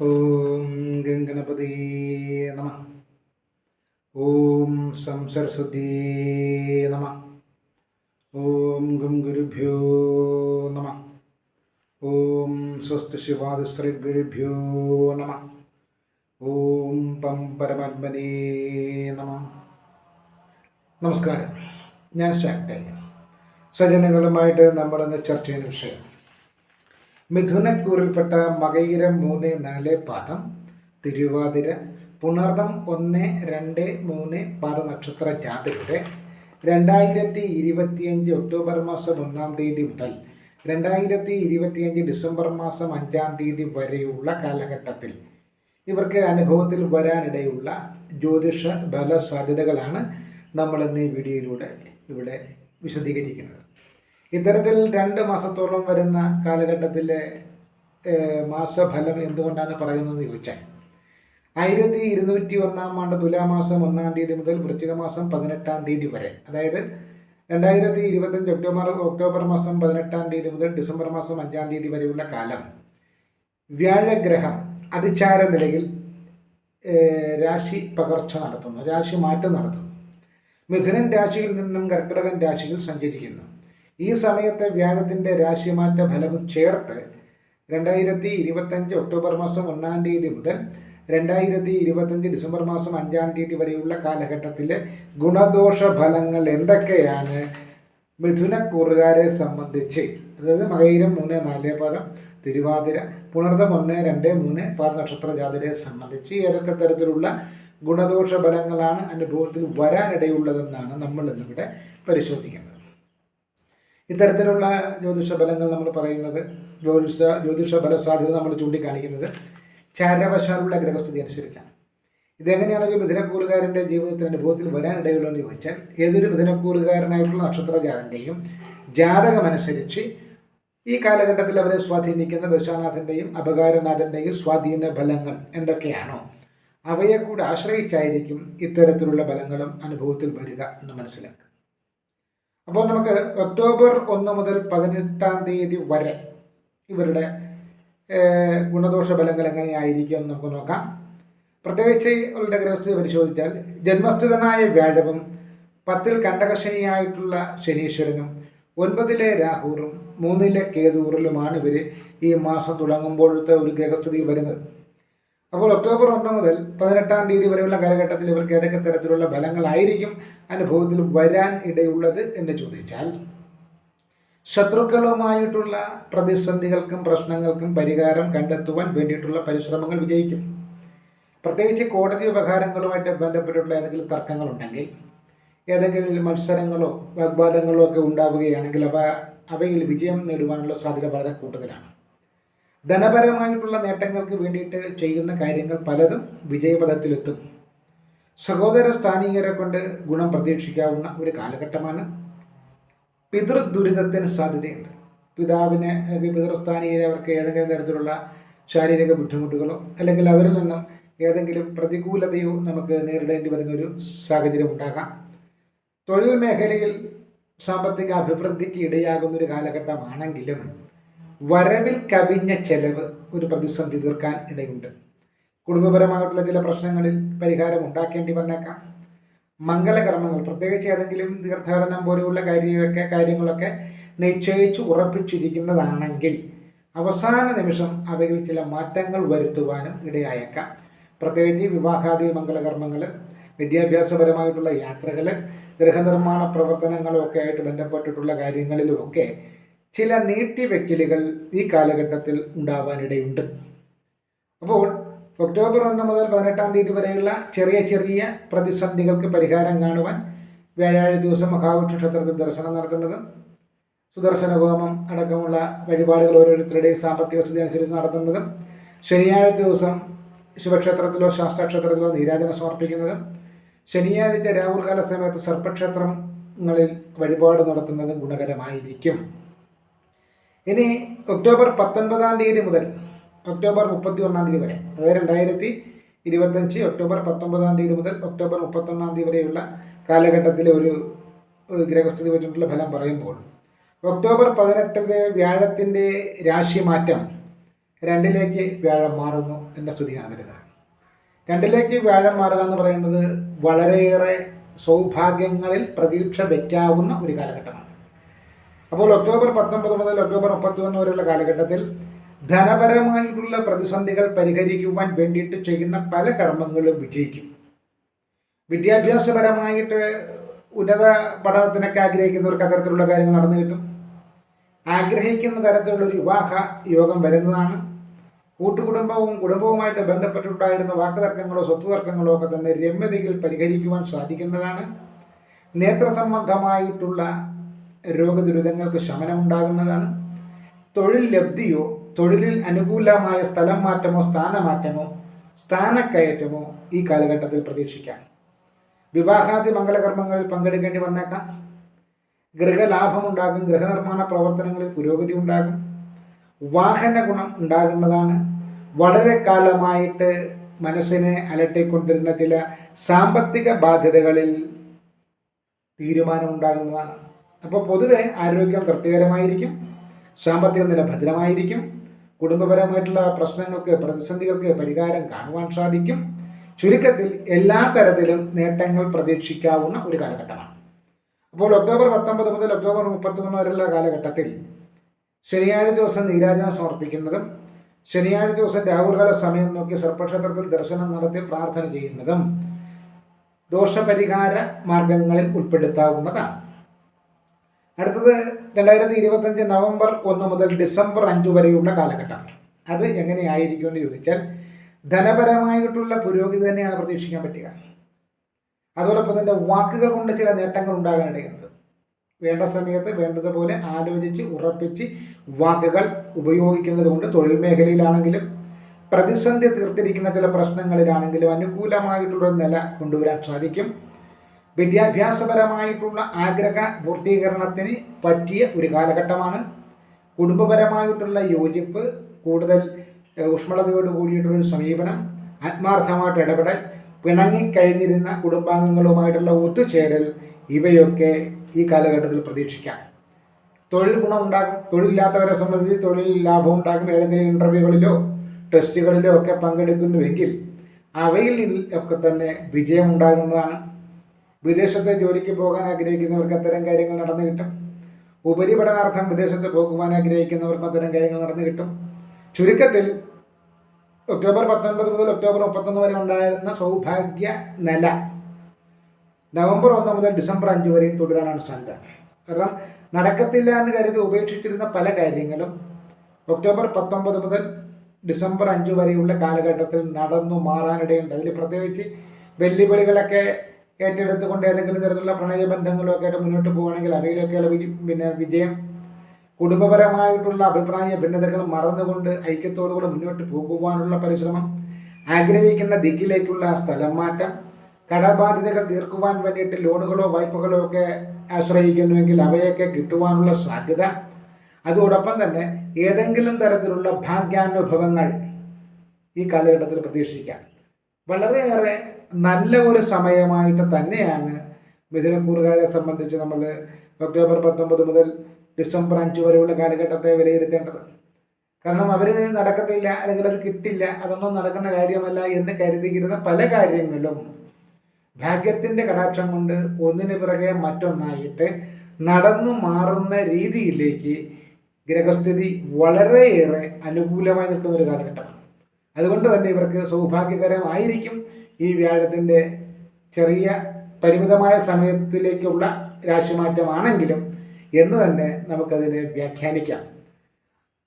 ഓം ഗംഗണപതി നമ. ഓം സം നമ. ഓം ഗം ഗുരുഭ്യോ നമ. ഓം സ്വസ്തി ശിവാദിശ്രീ ഗുരുഭ്യോ നമ. ഓം പം പരമാത്മനേ നമ. നമസ്കാരം. ഞാൻ ശാക്തയ്യ സജ്ജനങ്ങളുമായിട്ട് നമ്മളിന്ന് ചർച്ച ചെയ്യുന്ന വിഷയം മിഥുനക്കൂറിൽപ്പെട്ട മകയിരം മൂന്ന് നാല് പാദം തിരുവാതിര പുണർദം ഒന്ന് രണ്ട് മൂന്ന് പാദ നക്ഷത്ര ജാതരുടെ രണ്ടായിരത്തി ഇരുപത്തിയഞ്ച് ഒക്ടോബർ മാസം ഒന്നാം തീയതി മുതൽ രണ്ടായിരത്തി ഇരുപത്തിയഞ്ച് ഡിസംബർ മാസം അഞ്ചാം തീയതി വരെയുള്ള കാലഘട്ടത്തിൽ ഇവർക്ക് അനുഭവത്തിൽ വരാനിടയുള്ള ജ്യോതിഷ ബല സാധ്യതകളാണ് നമ്മൾ ഇന്ന് ഈ വീഡിയോയിലൂടെ ഇവിടെ വിശദീകരിക്കുന്നത്. ഇത്തരത്തിൽ രണ്ട് മാസത്തോളം വരുന്ന കാലഘട്ടത്തിലെ മാസഫലം എന്തുകൊണ്ടാണ് പറയുന്നതെന്ന് ചോദിച്ചാൽ ആയിരത്തി ഇരുന്നൂറ്റി ഒന്നാം ആണ്ട് തുലാമാസം ഒന്നാം തീയതി മുതൽ വൃശ്ചിക മാസം പതിനെട്ടാം തീയതി വരെ അതായത് രണ്ടായിരത്തി ഇരുപത്തഞ്ച് ഒക്ടോബർ ഒക്ടോബർ മാസം പതിനെട്ടാം തീയതി മുതൽ ഡിസംബർ മാസം അഞ്ചാം തീയതി വരെയുള്ള കാലം വ്യാഴഗ്രഹം അതിചാര നിലയിൽ രാശി പകർച്ച നടത്തുന്നു രാശി മാറ്റം നടത്തുന്നു. മിഥുനൻ രാശിയിൽ നിന്നും കർക്കിടകൻ രാശിയിൽ സഞ്ചരിക്കുന്നു. ഈ സമയത്തെ വ്യാഴത്തിന്റെ രാശിമാറ്റ ഫലവും ചേർത്ത് രണ്ടായിരത്തി ഇരുപത്തഞ്ച് ഒക്ടോബർ മാസം ഒന്നാം തീയതി മുതൽ രണ്ടായിരത്തി ഇരുപത്തഞ്ച് ഡിസംബർ മാസം അഞ്ചാം തീയതി വരെയുള്ള കാലഘട്ടത്തിലെ ഗുണദോഷ ഫലങ്ങൾ എന്തൊക്കെയാണ്? മിഥുനക്കൂറുകാരെ സംബന്ധിച്ച്. അതായത് മകയിരം മൂന്ന് നാല് പാദം തിരുവാതിര പുണർദം ഒന്ന് രണ്ട് മൂന്ന് പാദ നക്ഷത്ര ജാതരെ സംബന്ധിച്ച് ഏതൊക്കെ തരത്തിലുള്ള ഗുണദോഷ ഫലങ്ങളാണ് അനുഭവത്തിൽ വരാനിടയുള്ളതെന്നാണ് നമ്മൾ ഇന്നിവിടെ പരിശോധിക്കുന്നത്. ഇത്തരത്തിലുള്ള ജ്യോതിഷ ഫലങ്ങൾ നമ്മൾ പറയുന്നത് ജ്യോതിഷ ജ്യോതിഷ ഫല സാധ്യത നമ്മൾ ചൂണ്ടിക്കാണിക്കുന്നത് ചാരവശാലുള്ള ഗ്രഹസ്ഥിതി അനുസരിച്ചാണ്. ഇതെങ്ങനെയാണ് ഒരു മിഥുനക്കൂറുകാരന്റെ ജീവിതത്തിൽ അനുഭവത്തിൽ വരാനിടയുള്ളതെന്ന് ചോദിച്ചാൽ ഏതൊരു മിഥുനക്കൂറുകാരനായിട്ടുള്ള നക്ഷത്രജാതന്റെയും ജാതകമനുസരിച്ച് ഈ കാലഘട്ടത്തിൽ അവരെ സ്വാധീനിക്കുന്ന ദശാനാഥന്റെയും അപകാരനാഥന്റെയും സ്വാധീന ഫലങ്ങൾ എന്തൊക്കെയാണോ അവയെ കൂടെ ആശ്രയിച്ചായിരിക്കും ഇത്തരത്തിലുള്ള ഫലങ്ങളും അനുഭവത്തിൽ വരിക എന്ന് മനസ്സിലാക്കുക. അപ്പോൾ നമുക്ക് ഒക്ടോബർ ഒന്ന് മുതൽ പതിനെട്ടാം തീയതി വരെ ഇവരുടെ ഗുണദോഷ ഫലങ്ങൾ എങ്ങനെയായിരിക്കും എന്ന് നമുക്ക് നോക്കാം. പ്രത്യേകിച്ച് ഇവരുടെ ഗ്രഹസ്ഥിതി പരിശോധിച്ചാൽ ജന്മസ്ഥിതനായ വ്യാഴവും പത്തിൽ കണ്ടകശനിയായിട്ടുള്ള ശനീശ്വരനും ഒൻപതിലെ രാഹുറും മൂന്നിലെ കേതൂറിലുമാണ് ഇവർ ഈ മാസം തുടങ്ങുമ്പോഴത്തെ ഒരു ഗ്രഹസ്ഥിതി വരുന്നത്. അപ്പോൾ ഒക്ടോബർ ഒന്ന് മുതൽ പതിനെട്ടാം തീയതി വരെയുള്ള കാലഘട്ടത്തിൽ ഇവർക്ക് ഏതൊക്കെ തരത്തിലുള്ള ഫലങ്ങളായിരിക്കും അനുഭവത്തിൽ വരാൻ ഇടയുള്ളത് എന്ന് ചോദിച്ചാൽ ശത്രുക്കളുമായിട്ടുള്ള പ്രതിസന്ധികൾക്കും പ്രശ്നങ്ങൾക്കും പരിഹാരം കണ്ടെത്തുവാൻ വേണ്ടിയിട്ടുള്ള പരിശ്രമങ്ങൾ വിജയിക്കും. പ്രത്യേകിച്ച് കോടതി വ്യവഹാരങ്ങളുമായിട്ട് ബന്ധപ്പെട്ടിട്ടുള്ള ഏതെങ്കിലും തർക്കങ്ങളുണ്ടെങ്കിൽ ഏതെങ്കിലും മത്സരങ്ങളോ വാഗ്വാദങ്ങളോ ഒക്കെ ഉണ്ടാവുകയാണെങ്കിൽ അവ അവയിൽ വിജയം നേടുവാനുള്ള സാധ്യത വളരെ കൂടുതലാണ്. ധനപരമായിട്ടുള്ള നേട്ടങ്ങൾക്ക് വേണ്ടിയിട്ട് ചെയ്യുന്ന കാര്യങ്ങൾ പലതും വിജയപഥത്തിലെത്തും. സഹോദര സ്ഥാനീയരെ കൊണ്ട് ഗുണം പ്രതീക്ഷിക്കാവുന്ന ഒരു കാലഘട്ടമാണ്. പിതൃദുരിതത്തിന് സാധ്യതയുണ്ട്. പിതാവിനെ അല്ലെങ്കിൽ പിതൃസ്ഥാനീയരെ അവർക്ക് ഏതെങ്കിലും തരത്തിലുള്ള ശാരീരിക ബുദ്ധിമുട്ടുകളോ അല്ലെങ്കിൽ അവരിൽ നിന്നും ഏതെങ്കിലും പ്രതികൂലതയോ നമുക്ക് നേരിടേണ്ടി വരുന്ന ഒരു സാഹചര്യം ഉണ്ടാകാം. തൊഴിൽ മേഖലയിൽ സാമ്പത്തിക അഭിവൃദ്ധിക്ക് ഇടയാകുന്ന ഒരു കാലഘട്ടമാണെങ്കിലും വരവിൽ കവിഞ്ഞ ചെലവ് ഒരു പ്രതിസന്ധി തീർക്കാൻ ഇടയുണ്ട്. കുടുംബപരമായിട്ടുള്ള ചില പ്രശ്നങ്ങളിൽ പരിഹാരം ഉണ്ടാക്കേണ്ടി വന്നേക്കാം. മംഗളകർമ്മങ്ങൾ പ്രത്യേകിച്ച് ഏതെങ്കിലും തീർത്ഥാടനം പോലെയുള്ള കാര്യമൊക്കെ കാര്യങ്ങളൊക്കെ നിശ്ചയിച്ച് ഉറപ്പിച്ചിരിക്കുന്നതാണെങ്കിൽ അവസാന നിമിഷം അവയിൽ ചില മാറ്റങ്ങൾ വരുത്തുവാനും ഇടയായേക്കാം. പ്രത്യേകിച്ച് വിവാഹാദി മംഗളകർമ്മങ്ങൾ വിദ്യാഭ്യാസപരമായിട്ടുള്ള യാത്രകൾ ഗൃഹനിർമ്മാണ പ്രവർത്തനങ്ങളൊക്കെ ആയിട്ട് ബന്ധപ്പെട്ടിട്ടുള്ള കാര്യങ്ങളിലുമൊക്കെ ചില നീട്ടിവെക്കലുകൾ ഈ കാലഘട്ടത്തിൽ ഉണ്ടാവാനിടയുണ്ട്. അപ്പോൾ ഒക്ടോബർ ഒന്ന് മുതൽ പതിനെട്ടാം തീയതി വരെയുള്ള ചെറിയ ചെറിയ പ്രതിസന്ധികൾക്ക് പരിഹാരം കാണുവാൻ വ്യാഴാഴ്ച ദിവസം മഹാവിഷ്ണു ക്ഷേത്രത്തിൽ ദർശനം നടത്തുന്നതും സുദർശന ഹോമം അടക്കമുള്ള വഴിപാടുകൾ ഓരോരുത്തരുടെയും സാമ്പത്തിക സ്ഥിതി അനുസരിച്ച് നടത്തുന്നതും ശനിയാഴ്ച ദിവസം ശിവക്ഷേത്രത്തിലോ ശാസ്താക്ഷേത്രത്തിലോ നീരാജനം സമർപ്പിക്കുന്നതും ശനിയാഴ്ച രാഹുൽകാല സമയത്ത് സർപ്പക്ഷേത്രങ്ങളിൽ വഴിപാട് നടത്തുന്നതും ഗുണകരമായിരിക്കും. ഇനി ഒക്ടോബർ പത്തൊൻപതാം തീയതി മുതൽ ഒക്ടോബർ മുപ്പത്തി ഒന്നാം തീയതി വരെ അതായത് രണ്ടായിരത്തി ഇരുപത്തഞ്ച് ഒക്ടോബർ പത്തൊമ്പതാം തീയതി മുതൽ ഒക്ടോബർ മുപ്പത്തൊന്നാം തീയതി വരെയുള്ള കാലഘട്ടത്തിലെ ഒരു ഗ്രഹസ്ഥിതി വെച്ചിട്ടുള്ള ഫലം പറയുമ്പോൾ ഒക്ടോബർ പതിനെട്ടിലെ വ്യാഴത്തിന്റെ രാശി മാറ്റം രണ്ടിലേക്ക് വ്യാഴം മാറുന്നു എന്ന സ്തുതിയാണ് വരുന്നത് രണ്ടിലേക്ക് വ്യാഴം മാറുക എന്ന് പറയുന്നത് വളരെയേറെ സൗഭാഗ്യങ്ങളിൽ പ്രതീക്ഷ വയ്ക്കാവുന്ന ഒരു കാലഘട്ടമാണ്. അപ്പോൾ ഒക്ടോബർ പത്തൊമ്പത് മുതൽ ഒക്ടോബർ മുപ്പത്തിയൊന്ന് വരെയുള്ള കാലഘട്ടത്തിൽ ധനപരമായിട്ടുള്ള പ്രതിസന്ധികൾ പരിഹരിക്കുവാൻ വേണ്ടിയിട്ട് ചെയ്യുന്ന പല കർമ്മങ്ങളും വിജയിക്കും. വിദ്യാഭ്യാസപരമായിട്ട് ഉന്നത പഠനത്തിനൊക്കെ ആഗ്രഹിക്കുന്നവർക്ക് അത്തരത്തിലുള്ള കാര്യങ്ങൾ നടന്നു കിട്ടും. ആഗ്രഹിക്കുന്ന തരത്തിലുള്ള ഒരു വിവാഹ യോഗം വരുന്നതാണ്. കൂട്ടുകുടുംബവും കുടുംബവുമായിട്ട് ബന്ധപ്പെട്ടുണ്ടായിരുന്ന വാക്കുതർക്കങ്ങളോ സ്വത്ത് തർക്കങ്ങളോ ഒക്കെ തന്നെ രമ്യതയിൽ പരിഹരിക്കുവാൻ സാധിക്കുന്നതാണ്. നേത്ര സംബന്ധമായിട്ടുള്ള രോഗദുരിതങ്ങൾക്ക് ശമനമുണ്ടാകുന്നതാണ്. തൊഴിൽ ലബ്ധിയോ തൊഴിലിൽ അനുകൂലമായ സ്ഥലം മാറ്റമോ സ്ഥാനമാറ്റമോ സ്ഥാനക്കയറ്റമോ ഈ കാലഘട്ടത്തിൽ പ്രതീക്ഷിക്കാം. വിവാഹാദി മംഗളകർമ്മങ്ങളിൽ പങ്കെടുക്കേണ്ടി വന്നേക്കാം. ഗൃഹലാഭമുണ്ടാകും ഗൃഹനിർമ്മാണ പ്രവർത്തനങ്ങളിൽ പുരോഗതി ഉണ്ടാകും. വാഹന ഗുണം ഉണ്ടാകുന്നതാണ്. വളരെ കാലമായിട്ട് മനസ്സിനെ അലട്ടിക്കൊണ്ടിരുന്ന ചില സാമ്പത്തിക ബാധ്യതകളിൽ തീരുമാനമുണ്ടാകുന്നതാണ്. അപ്പോൾ പൊതുവെ ആരോഗ്യം തൃപ്തികരമായിരിക്കും സാമ്പത്തിക നില ഭദ്രമായിരിക്കും കുടുംബപരമായിട്ടുള്ള പ്രശ്നങ്ങൾക്ക് പ്രതിസന്ധികൾക്ക് പരിഹാരം കാണുവാൻ സാധിക്കും. ചുരുക്കത്തിൽ എല്ലാ തരത്തിലും നേട്ടങ്ങൾ പ്രതീക്ഷിക്കാവുന്ന ഒരു കാലഘട്ടമാണ്. അപ്പോൾ ഒക്ടോബർ പത്തൊമ്പത് മുതൽ ഒക്ടോബർ മുപ്പത്തൊന്ന് വരെയുള്ള കാലഘട്ടത്തിൽ ശനിയാഴ്ച ദിവസം നീരാജനം സമർപ്പിക്കുന്നതും ശനിയാഴ്ച ദിവസം രാഹുൽകാല സമയം നോക്കി സർപ്പക്ഷേത്രത്തിൽ ദർശനം നടത്തി പ്രാർത്ഥന ചെയ്യുന്നതും ദോഷപരിഹാര മാർഗങ്ങളിൽ ഉൾപ്പെടുത്താവുന്നതാണ്. അടുത്തത് രണ്ടായിരത്തി ഇരുപത്തഞ്ച് നവംബർ ഒന്ന് മുതൽ ഡിസംബർ അഞ്ച് വരെയുള്ള കാലഘട്ടം. അത് എങ്ങനെയായിരിക്കും എന്ന് ചോദിച്ചാൽ ധനപരമായിട്ടുള്ള പുരോഗതി തന്നെയാണ് പ്രതീക്ഷിക്കാൻ പറ്റുക. അതോടൊപ്പം തന്നെ വാക്കുകൾ കൊണ്ട് ചില നേട്ടങ്ങൾ ഉണ്ടാകാനിടയുണ്ട്. വേണ്ട സമയത്ത് വേണ്ടതുപോലെ ആലോചിച്ച് ഉറപ്പിച്ച് വാക്കുകൾ ഉപയോഗിക്കുന്നത് കൊണ്ട് തൊഴിൽ മേഖലയിലാണെങ്കിലും പ്രതിസന്ധി തീർത്തിരിക്കുന്ന ചില പ്രശ്നങ്ങളിലാണെങ്കിലും അനുകൂലമായിട്ടുള്ള നില കൊണ്ടുവരാൻ സാധിക്കും. വിദ്യാഭ്യാസപരമായിട്ടുള്ള ആഗ്രഹ പൂർത്തീകരണത്തിന് പറ്റിയ ഒരു കാലഘട്ടമാണ്. കുടുംബപരമായിട്ടുള്ള യോജിപ്പ് കൂടുതൽ ഊഷ്മളതയോട് കൂടിയിട്ടുള്ള സമീപനം ആത്മാർത്ഥമായിട്ട് ഇടപെടൽ പിണങ്ങിക്കഴിഞ്ഞിരുന്ന കുടുംബാംഗങ്ങളുമായിട്ടുള്ള ഒത്തുചേരൽ ഇവയൊക്കെ ഈ കാലഘട്ടത്തിൽ പ്രതീക്ഷിക്കാം. തൊഴിൽ ഗുണമുണ്ടാകും. തൊഴിലില്ലാത്തവരെ സംബന്ധിച്ച് തൊഴിൽ ലാഭം ഉണ്ടാകും. ഏതെങ്കിലും ഇന്റർവ്യൂകളിലോ ടെസ്റ്റുകളിലോ ഒക്കെ പങ്കെടുക്കുന്നുവെങ്കിൽ അവയിൽ ഒക്കെ തന്നെ വിജയമുണ്ടാകുന്നതാണ്. വിദേശത്തെ ജോലിക്ക് പോകാൻ ആഗ്രഹിക്കുന്നവർക്ക് അത്തരം കാര്യങ്ങൾ നടന്നു കിട്ടും. ഉപരിപഠനാർത്ഥം വിദേശത്ത് പോകുവാൻ ആഗ്രഹിക്കുന്നവർക്ക് അത്തരം കാര്യങ്ങൾ നടന്നു കിട്ടും. ചുരുക്കത്തിൽ ഒക്ടോബർ പത്തൊൻപത് മുതൽ ഒക്ടോബർ മുപ്പത്തൊന്ന് വരെ ഉണ്ടായിരുന്ന സൗഭാഗ്യ നില നവംബർ ഒന്ന് മുതൽ ഡിസംബർ അഞ്ച് വരെയും തുടരാനാണ് സാധ്യത. കാരണം നടക്കത്തില്ല എന്ന് കരുതി ഉപേക്ഷിച്ചിരുന്ന പല കാര്യങ്ങളും ഒക്ടോബർ പത്തൊമ്പത് മുതൽ ഡിസംബർ അഞ്ച് വരെയുള്ള കാലഘട്ടത്തിൽ നടന്നു മാറാനിടയുണ്ട്. അതിൽ പ്രത്യേകിച്ച് വെല്ലുവിളികളൊക്കെ ഏറ്റെടുത്തുകൊണ്ട് ഏതെങ്കിലും തരത്തിലുള്ള പ്രണയബന്ധങ്ങളോ ഒക്കെ ആയിട്ട് മുന്നോട്ട് പോവുകയാണെങ്കിൽ അവയിലൊക്കെയുള്ള പിന്നെ വിജയം കുടുംബപരമായിട്ടുള്ള അഭിപ്രായ ഭിന്നതകൾ മറന്നുകൊണ്ട് ഐക്യത്തോടുകൂടെ മുന്നോട്ട് പോകുവാനുള്ള പരിശ്രമം ആഗ്രഹിക്കുന്ന ദിക്കിലേക്കുള്ള സ്ഥലം മാറ്റം കടബാധ്യതകൾ തീർക്കുവാൻ വേണ്ടിയിട്ട് ലോണുകളോ വായ്പകളോ ഒക്കെ ആശ്രയിക്കുന്നുവെങ്കിൽ അവയൊക്കെ കിട്ടുവാനുള്ള സാധ്യത. അതോടൊപ്പം തന്നെ ഏതെങ്കിലും തരത്തിലുള്ള ഭാഗ്യാനുഭവങ്ങൾ ഈ കാലഘട്ടത്തിൽ പ്രതീക്ഷിക്കാം. വളരെയേറെ നല്ല ഒരു സമയമായിട്ട് തന്നെയാണ് മിഥുനക്കൂറുകാരെ സംബന്ധിച്ച് നമ്മൾ ഒക്ടോബർ പത്തൊമ്പത് മുതൽ ഡിസംബർ അഞ്ച് വരെയുള്ള കാലഘട്ടത്തെ വിലയിരുത്തേണ്ടത്. കാരണം അവർ നടക്കത്തില്ല അല്ലെങ്കിൽ അത് കിട്ടില്ല അതൊന്നും നടക്കുന്ന കാര്യമല്ല എന്ന് കരുതിയിരുന്ന പല കാര്യങ്ങളും ഭാഗ്യത്തിന്റെ കടാക്ഷം കൊണ്ട് ഒന്നിനു പിറകെ മറ്റൊന്നായിട്ട് നടന്നു മാറുന്ന രീതിയിലേക്ക് ഗ്രഹസ്ഥിതി വളരെയേറെ അനുകൂലമായി നിൽക്കുന്ന ഒരു കാലഘട്ടമാണ്. അതുകൊണ്ട് തന്നെ ഇവർക്ക് സൗഭാഗ്യകരമായിരിക്കും ഈ വ്യാഴത്തിന്റെ ചെറിയ പരിമിതമായ സമയത്തിലേക്കുള്ള രാശിമാറ്റമാണെങ്കിലും എന്ന് തന്നെ നമുക്കതിനെ വ്യാഖ്യാനിക്കാം.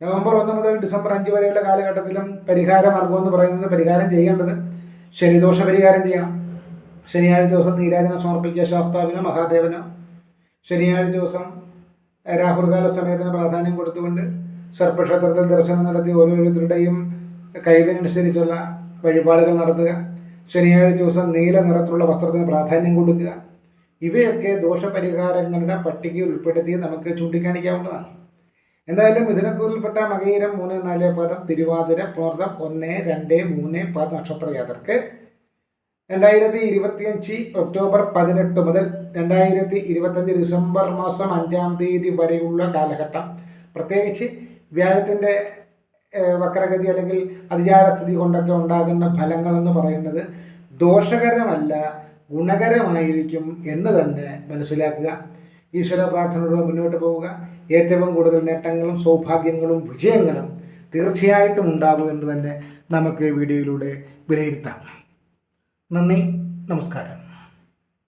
നവംബർ ഒന്ന് മുതൽ ഡിസംബർ അഞ്ച് വരെയുള്ള കാലഘട്ടത്തിലും പരിഹാര മാർഗം എന്ന് പറയുന്നത് പരിഹാരം ചെയ്യേണ്ടത് ശനിദോഷ പരിഹാരം ചെയ്യണം. ശനിയാഴ്ച ദിവസം നീരാജനം സമർപ്പിക്കുക ശാസ്താവിനോ മഹാദേവനോ. ശനിയാഴ്ച ദിവസം രാഹുൽകാല സമയത്തിന് പ്രാധാന്യം കൊടുത്തുകൊണ്ട് സർപ്പക്ഷേത്രത്തിൽ ദർശനം നടത്തി ഓരോരുത്തരുടെയും കഴിവിനനുസരിച്ചുള്ള വഴിപാടുകൾ നടത്തുക. ശനിയാഴ്ച ദിവസം നീല നിറത്തിലുള്ള വസ്ത്രത്തിന് പ്രാധാന്യം കൊടുക്കുക. ഇവയൊക്കെ ദോഷപരിഹാരങ്ങളുടെ പട്ടികയിൽ ഉൾപ്പെടുത്തി നമുക്ക് ചൂണ്ടിക്കാണിക്കാവുന്നതാണ്. എന്തായാലും മിഥുനക്കൂറിൽപ്പെട്ട മകയിരം മൂന്ന് നാല് പദം തിരുവാതിര പ്രോർദ്ധം ഒന്ന് രണ്ട് മൂന്ന് പത് നക്ഷത്ര യാത്രയ്ക്ക് രണ്ടായിരത്തി ഇരുപത്തിയഞ്ച് ഒക്ടോബർ പതിനെട്ട് മുതൽ രണ്ടായിരത്തി ഇരുപത്തഞ്ച് ഡിസംബർ മാസം അഞ്ചാം തീയതി വരെയുള്ള കാലഘട്ടം. പ്രത്യേകിച്ച് വ്യാഴത്തിന്റെ വക്രഗതി അല്ലെങ്കിൽ അതിചാരസ്ഥിതി കൊണ്ടൊക്കെ ഉണ്ടാകുന്ന ഫലങ്ങളെന്ന് പറയുന്നത് ദോഷകരമല്ല ഗുണകരമായിരിക്കും എന്ന് തന്നെ മനസ്സിലാക്കുക. ഈശ്വര പ്രാർത്ഥനയോട് മുന്നോട്ട് പോവുക. ഏറ്റവും കൂടുതൽ നേട്ടങ്ങളും സൗഭാഗ്യങ്ങളും വിജയങ്ങളും തീർച്ചയായിട്ടും ഉണ്ടാകും എന്ന് തന്നെ നമുക്ക് വീഡിയോയിലൂടെ വിലയിരുത്താം. നന്ദി നമസ്കാരം.